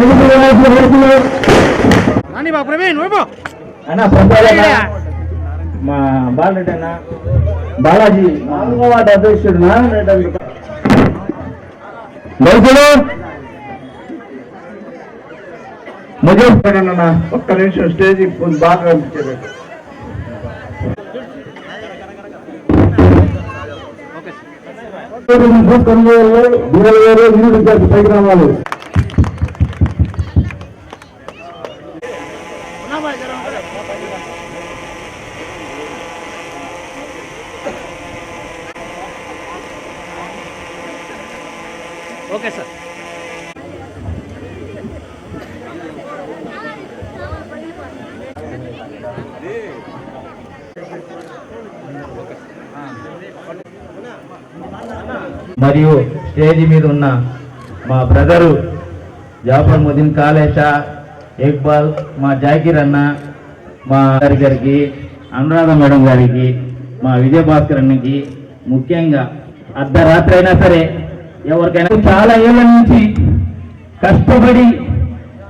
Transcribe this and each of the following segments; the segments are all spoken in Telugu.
అభినందనలు రాని బా ప్రవీణ్ వైపు అన్న సంపాదన మా బాలరెడ్డి అన్న. బాలాజీ నాలుగో వార్డు అధ్యక్షుడు అన్న. ఒక్క నిమిషం స్టేజ్ బాగా కనిపించారు పైకి రావాలి. Okay sir. మరియు స్టేజ్ మీద ఉన్న మా బ్రదరు జాఫర్ ముదీన్ కాలేషా ఇక్బాల్ మా జాకిర్ అన్న మా గారి గారికి అనురాధ మేడం గారికి మా విజయభాస్కర్ అన్నకి ముఖ్యంగా అర్ధరాత్రి అయినా సరే ఎవరికైనా చాలా ఏళ్ళ నుంచి కష్టపడి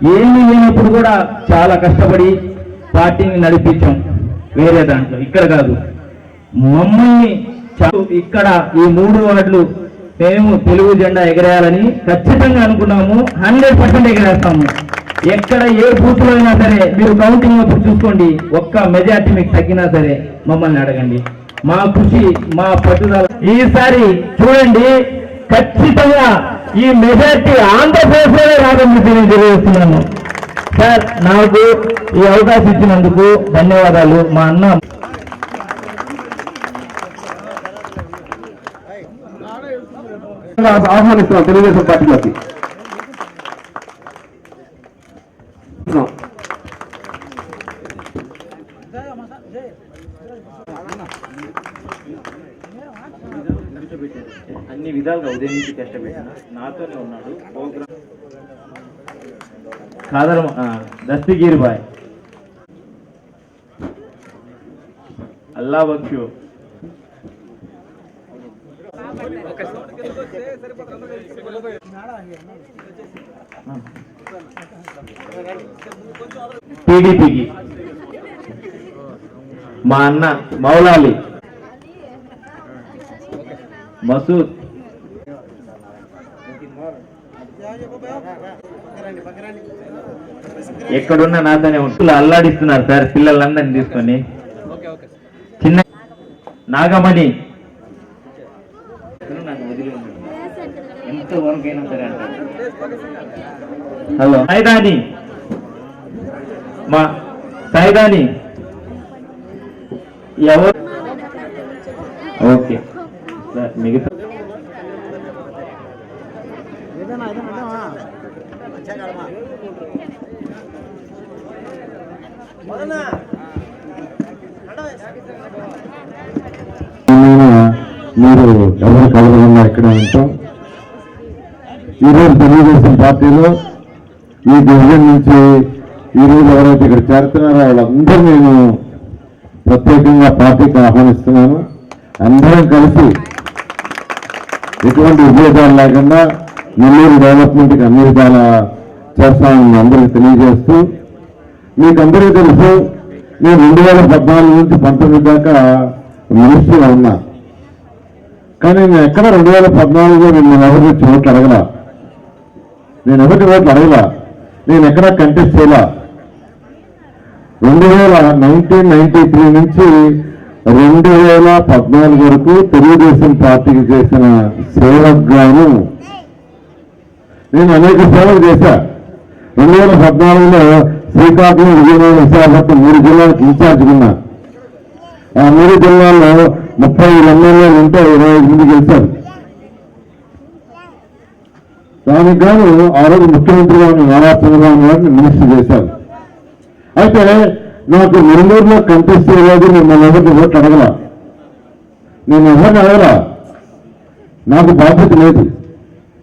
ఏమీ లేనప్పుడు కూడా చాలా కష్టపడి పార్టీని నడిపించాం వేరే దాంట్లో. ఇక్కడ కాదు. మమ్మల్ని ఇక్కడ ఈ మూడు వార్డులు మేము తెలుగు జెండా ఎగరేయాలని ఖచ్చితంగా అనుకున్నాము. హండ్రెడ్ పర్సెంట్ ఎగరేస్తాము. ఎక్కడ ఏ బూత్లో అయినా సరే మీరు కౌంటింగ్ అప్పుడు చూసుకోండి. ఒక్క మెజార్టీ మీకు తగ్గినా సరే మమ్మల్ని అడగండి. మా కృషి మా పట్టుదల. ఈసారి చూడండి. ఖచ్చితంగా ఈ మెజార్టీ ఆంధ్రప్రదేశ్లోనే రాదని నేను తెలియజేస్తున్నాను. సార్ నాకు ఈ అవకాశం ఇచ్చినందుకు ధన్యవాదాలు మా అన్న. ఆహ్వానిస్తున్నాం తెలుగుదేశం పార్టీలోకి. అన్ని విధాలుగా ఉదయం నుంచి కష్టపెట్టిన నాతోనే ఉన్నాడు. ప్రోగ్రామ్ ఖాదర్ దస్తగిరి బాయ్ అల్లా వంశు. టీడీపీకి మా అన్న మౌలాలి. మసూద్. ఎక్కడున్నా నాతోనే ఉంటులు అల్లాడిస్తున్నారు సార్ పిల్లలందరినీ తీసుకొని. చిన్న నాగమణి. ఎంత వరకైనా సరే హలో. సైదాని. మా సైదాని. ఎవరు? ఓకే. మిగతా మీరు ఎవరు కలగకుండా ఇక్కడ ఉంటాం? ఈరోజు తెలుగుదేశం పార్టీలో ఈ డివిజన్ నుంచి ఈరోజు ఎవరైతే ఇక్కడ చేరుతున్నారో వాళ్ళందరూ నేను ప్రత్యేకంగా పార్టీకి ఆహ్వానిస్తున్నాను. అందరం కలిసి ఎటువంటి విభేదాలు లేకుండా నెల్లూరు డెవలప్మెంట్కి అన్ని విధాల చేస్తామని అందరికీ తెలియజేస్తూ మీకు అందరికీ తెలుసు నేను రెండు వేల పద్నాలుగు నుంచి పంతొమ్మిది దాకా మినిస్టర్గా ఉన్నా. కానీ నేను ఎక్కడ రెండు వేల పద్నాలుగులో నేను ఎవరి నుంచి ఓట్లు అడగలా? నేను ఎవరి ఓట్లు అడగలా? నేను ఎక్కడ కంటెస్ట్ చేయలా? రెండు వేల నైన్టీన్ నైన్టీ త్రీ నుంచి రెండు వేల పద్నాలుగు వరకు తెలుగుదేశం పార్టీకి చేసిన సేవకు గాను నేను అనేక సేవలు చేశా. రెండు వేల పద్నాలుగులో శ్రీకాకుళం విజయనగరం విశాఖపట్నం మూడు జిల్లాలకు ఇన్ఛార్జ్ ఉన్నా. ఆ మూడు జిల్లాల్లో ముప్పై ఐదు ఎమ్మెల్యేలు ఉంటే ఇరవై ఐదు మంది గెలిచారు. దానికి గాను ఆ రోజు ముఖ్యమంత్రిగా గారిని నారా చంద్రబాబు గారిని మినిస్టర్ చేశారు. అయితే నాకు నెల్లూరులో కంటెస్ట్ చేయలేదు మిమ్మల్ని ఎవరికి ఓట్లు అడగల? నేను ఎవరిని అడగలా? నాకు బాధ్యత లేదు.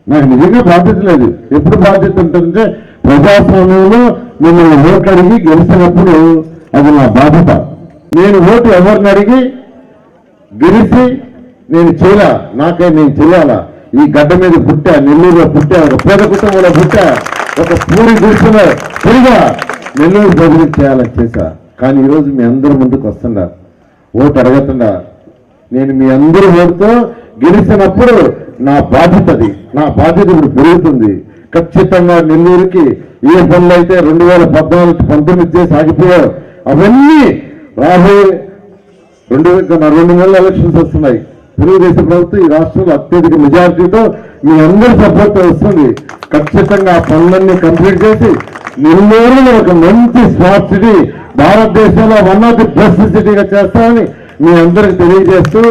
నాకు నిజంగా బాధ్యత లేదు. ఎప్పుడు బాధ్యత ఉంటుందంటే ప్రజాస్వామ్యంలో మిమ్మల్ని ఓట్లు అడిగి గెలిచినప్పుడు అది నా బాధ్యత. నేను ఓటు ఎవరిని అడిగి గెలిచి నేను చేయలా? నాకే నేను చేయాలా ఈ గడ్డ మీద పుట్టా నెల్లూరులో పుట్టా ఒక పేద కుటుంబంలో పుట్టా ఒక పూరి గుడిసిన పెరిగా నెల్లూరు బదిలీ చేయాలని చేశా. కానీ ఈరోజు మీ అందరి ముందుకు వస్తుండా ఓటు అడగకుండా నేను మీ అందరి ఓటుతో గెలిచినప్పుడు నా బాధ్యత అది. నా బాధ్యత ఇప్పుడు పెరుగుతుంది. ఖచ్చితంగా నెల్లూరుకి ఏ పనులు అయితే రెండు వేల పద్నాలుగు పంతొమ్మిది చేసి ఆగిపోయావు అవన్నీ రాబోయే రెండు వేల రెండు నెలల ఎలక్షన్స్ వస్తున్నాయి. తెలుగుదేశం ప్రభుత్వం ఈ రాష్ట్రంలో అత్యధిక మెజారిటీతో మీ అందరి సపోర్ట్ వస్తుంది. ఖచ్చితంగా ఆ పనులన్నీ కంప్లీట్ చేసి నెల్లూరుని ఒక మంచి స్మార్ట్ సిటీ భారతదేశంలో వన్ ఆఫ్ ది బెస్ట్ సిటీగా చేస్తామని మీ అందరికి తెలియజేస్తూ